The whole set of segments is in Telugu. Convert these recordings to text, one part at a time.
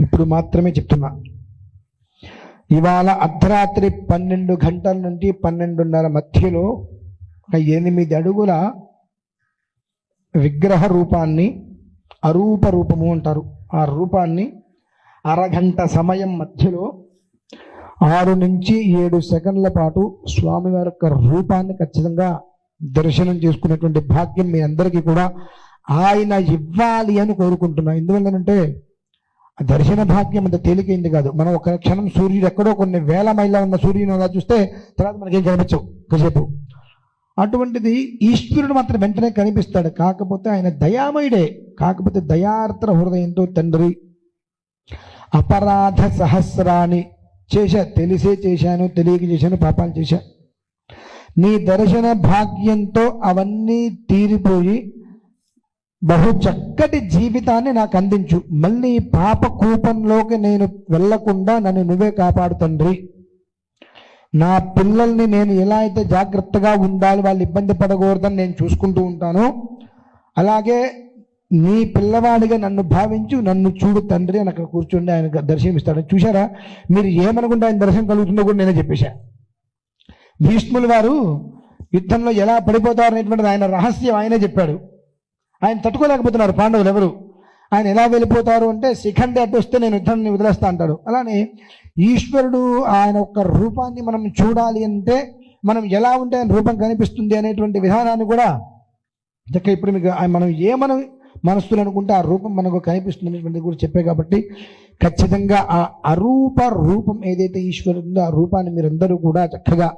ఇప్పుడు మాత్రమే చెప్తున్నా. ఇవాళ అర్ధరాత్రి పన్నెండు గంటల నుండి పన్నెండున్నర మధ్యలో ఒక ఎనిమిది అడుగుల విగ్రహ రూపాన్ని అరూప రూపము అంటారు. ఆ రూపాన్ని అరగంట సమయం మధ్యలో ఆరు నుంచి ఏడు సెకండ్ల పాటు స్వామివారి యొక్క రూపాన్ని ఖచ్చితంగా దర్శనం చేసుకునేటువంటి భాగ్యం మీ అందరికీ కూడా ఆయన ఇవ్వాలి అని కోరుకుంటున్నా. ఎందువల్లనంటే దర్శన భాగ్యం అంత తేలికైంది కాదు. మనం ఒక క్షణం సూర్యుడు ఎక్కడో కొన్ని వేల మైళ్ళ ఉన్న సూర్యుని అలా చూస్తే తర్వాత మనకేం కనిపించవు. కాసేపు. అటువంటిది ఈశ్వరుడు మాత్రం వెంటనే కనిపిస్తాడు. కాకపోతే ఆయన దయామయుడే. కాకపోతే దయార్త్ర హృదయంతో తండ్రి అపరాధ సహస్రాన్ని చేశా. తెలిసే చేశాను తెలియక చేశాను పాపాలు చేశా. నీ దర్శన భాగ్యంతో అవన్నీ తీరిపోయి బహు చక్కటి జీవితాన్ని నాకు అందించు. మళ్ళీ పాప కూపంలోకి నేను వెళ్ళకుండా నన్ను నువ్వే కాపాడు తండ్రి. నా పిల్లల్ని నేను ఎలా అయితే జాగ్రత్తగా ఉండాలి వాళ్ళు ఇబ్బంది పడకూడదని నేను చూసుకుంటూ ఉంటాను. అలాగే నీ పిల్లవాడిగా నన్ను భావించు నన్ను చూడు తండ్రి అని అక్కడ కూర్చుండి ఆయన దర్శనం ఇస్తాడు చూసారా మీరు ఏమనుకుంటే ఆయన దర్శనం కలుగుతుందో కూడా నేనే చెప్పేశా. భీష్ములు వారు యుద్ధంలో ఎలా పడిపోతారు అనేటువంటిది ఆయన రహస్యం ఆయనే చెప్పాడు. ఆయన తట్టుకోలేకపోతున్నారు పాండవులు ఎవరు? ఆయన ఎలా వెళ్ళిపోతారు అంటే శిఖండి అటు వస్తే నేను యుద్ధాన్ని వదిలేస్తా అంటాడు. అలానే ఈశ్వరుడు ఆయన యొక్క రూపాన్ని మనం చూడాలి అంటే మనం ఎలా ఉంటే ఆయన రూపం కనిపిస్తుంది అనేటువంటి విధానాన్ని కూడా చక్క ఇప్పుడు మీకు ఆయన మనం ఏ మనస్సులు అనుకుంటే ఆ రూపం మనకు కనిపిస్తుంది అనేటువంటిది కూడా చెప్పే కాబట్టి ఖచ్చితంగా ఆ అరూప రూపం ఏదైతే ఈశ్వరుడు ఉందో ఆ రూపాన్ని మీరందరూ కూడా చక్కగా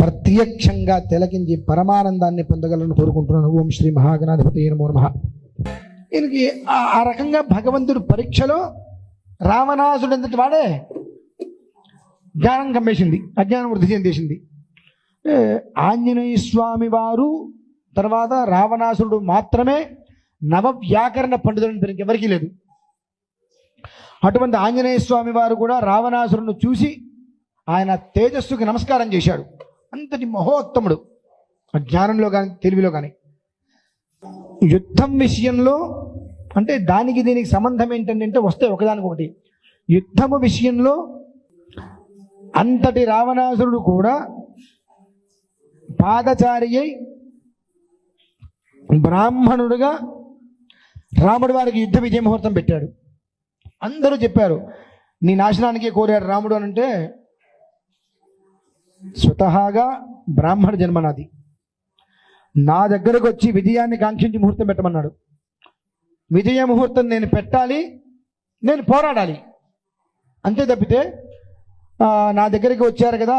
ప్రత్యక్షంగా తిలకించి పరమానందాన్ని పొందగలను కోరుకుంటున్నాను. ఓం శ్రీ మహాగణాధిపతి నమో నమః. ఈయనకి ఆ- రకంగా భగవంతుడు పరీక్షలో రావణాసుడు ఎంతటి వాడే? జ్ఞానం కమ్మేసింది. అజ్ఞానం వృద్ధి చెందేసింది. ఆంజనేయ స్వామి వారు తర్వాత రావణాసురుడు మాత్రమే నవ వ్యాకరణ పండితులని పేరు లేదు. అటువంటి ఆంజనేయ స్వామి వారు కూడా రావణాసురుడు చూసి ఆయన తేజస్సుకి నమస్కారం చేశాడు. అంతటి మహోత్తముడు. ఆ జ్ఞానంలో కానీ తెలివిలో కానీ యుద్ధం విషయంలో అంటే దానికి దీనికి సంబంధం ఏంటంటే వస్తే ఒకదానికి ఒకటి యుద్ధము విషయంలో అంతటి రావణాసురుడు కూడా పాదచారి అయి బ్రాహ్మణుడుగా రాముడు వారికి యుద్ధ విజయ ముహూర్తం పెట్టాడు. అందరూ చెప్పారు నీ నాశనానికి కోరాడు రాముడు అని అంటే స్వతహాగా బ్రాహ్మణ జన్మ నాది. నా దగ్గరకు వచ్చి విజయాన్ని కాంక్షించి ముహూర్తం పెట్టమన్నాడు. విజయ ముహూర్తం నేను పెట్టాలి నేను పోరాడాలి. అంతే తప్పితే నా దగ్గరికి వచ్చారు కదా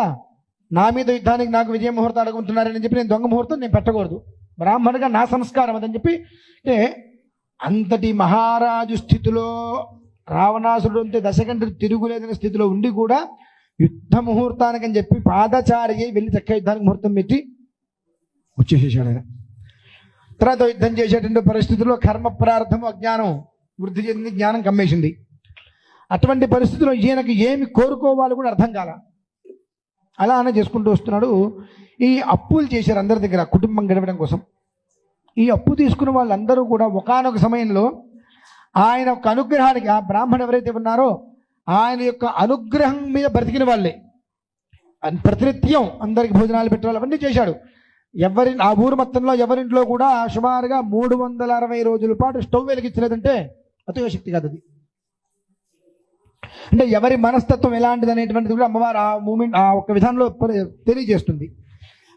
నా మీద యుద్ధానికి నాకు విజయ ముహూర్తం అడుగుతున్నారని చెప్పి నేను దొంగ ముహూర్తం నేను పెట్టకూడదు. బ్రాహ్మణుగా నా సంస్కారం అదని చెప్పి అంతటి మహారాజు స్థితిలో రావణాసురుడు అంటే దశకంఠ తిరుగులేదనే స్థితిలో ఉండి కూడా యుద్ధ ముహూర్తానికి అని చెప్పి పాదచారి వెళ్ళి చక్క యుద్ధానికి ముహూర్తం పెట్టి వచ్చేసేసాడు ఆయన. తర్వాత యుద్ధం చేసేటువంటి పరిస్థితుల్లో కర్మ ప్రార్థము అజ్ఞానం వృద్ధి చెంది జ్ఞానం కమ్మేసింది. అటువంటి పరిస్థితుల్లో ఈయనకి ఏమి కోరుకోవాలో కూడా అర్థం కాల. అలా అనే చేసుకుంటూ వస్తున్నాడు. ఈ అప్పులు చేశారు అందరి దగ్గర కుటుంబం గడపడం కోసం. ఈ అప్పు తీసుకున్న వాళ్ళందరూ కూడా ఒకానొక సమయంలో ఆయన ఒక అనుగ్రహానికి ఆ బ్రాహ్మణుడు ఎవరైతే ఉన్నారో ఆయన యొక్క అనుగ్రహం మీద బ్రతికిన వాళ్ళే. ప్రతినిత్యం అందరికి భోజనాలు పెట్టాలి అవన్నీ చేశాడు. ఎవరి ఆ ఊరు మొత్తంలో ఎవరింట్లో కూడా సుమారుగా మూడు వందల అరవై రోజుల పాటు స్టవ్ వెలిగించలేదంటే అతిశక్తి కాదు అది. అంటే ఎవరి మనస్తత్వం ఎలాంటిది అనేటువంటిది కూడా అమ్మవారు ఆ మూమెంట్ ఆ ఒక విధానంలో తెలియజేస్తుంది.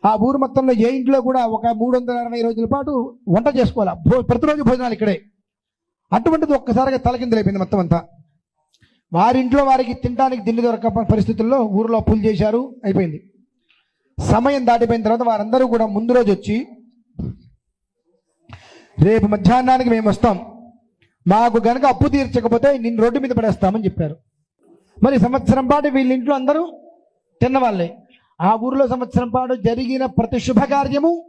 ఆ ఊరు మొత్తంలో ఏ ఇంట్లో కూడా ఒక మూడు వందల అరవై రోజుల పాటు వంట చేసుకోవాలి? భో ప్రతిరోజు భోజనాలు ఇక్కడే. అటువంటిది ఒక్కసారిగా తలకిందులైపోయింది మొత్తం అంతా. వారింట్లో వారికి తినడానికి తిండి దొరక పరిస్థితుల్లో ఊరిలో అప్పులు చేశారు అయిపోయింది. సమయం దాటిపోయిన తర్వాత వారందరూ కూడా ముందు రోజు వచ్చి రేపు మధ్యాహ్నానికి మేము వస్తాం. మాకు గనక అప్పు తీర్చకపోతే నిన్ను రోడ్డు మీద పడేస్తామని చెప్పారు. మరి సంవత్సరం పాటు వీళ్ళింట్లో అందరూ తిన్నవాళ్ళే. ఆ ఊరిలో సంవత్సరం పాటు జరిగిన ప్రతి శుభకార్యము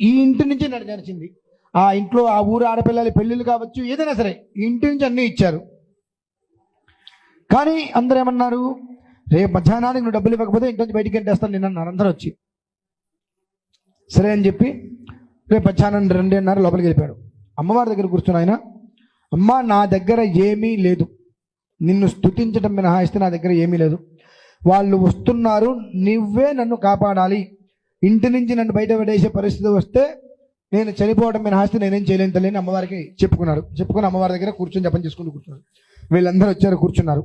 ఈ ఇంటి నుంచి నడిచింది. ఆ ఇంట్లో ఆ ఊరు ఆడపిల్లల పెళ్ళిళ్ళు కావచ్చు ఏదైనా సరే ఇంటి నుంచి అన్నీ ఇచ్చారు. కానీ అందరూ ఏమన్నారు రేపు మధ్యాహ్నానికి నువ్వు డబ్బులు ఇవ్వకపోతే ఇంటి నుంచి బయటికి వెళ్ళేస్తాను నేను అన్నారు అందరూ వచ్చి సరే అని చెప్పి రేపు మధ్యాహ్నం రండి అన్నారు లోపలికి వెళ్ళిపోయాడు. అమ్మవారి దగ్గర కూర్చుని ఆయన అమ్మా నా దగ్గర ఏమీ లేదు. నిన్ను స్థుతించడం మినహాయిస్తే నా దగ్గర ఏమీ లేదు. వాళ్ళు వస్తున్నారు నువ్వే నన్ను కాపాడాలి. ఇంటి నుంచి నన్ను బయట పడేసే పరిస్థితి వస్తే నేను చనిపోవడం మినహాయిస్తే నేనేం చేయలేను తల్లి అమ్మవారికి చెప్పుకున్నారు. చెప్పుకుని అమ్మవారి దగ్గర కూర్చొని జపం చేసుకుంటూ కూర్చున్నారు. వీళ్ళందరూ వచ్చారు కూర్చున్నారు.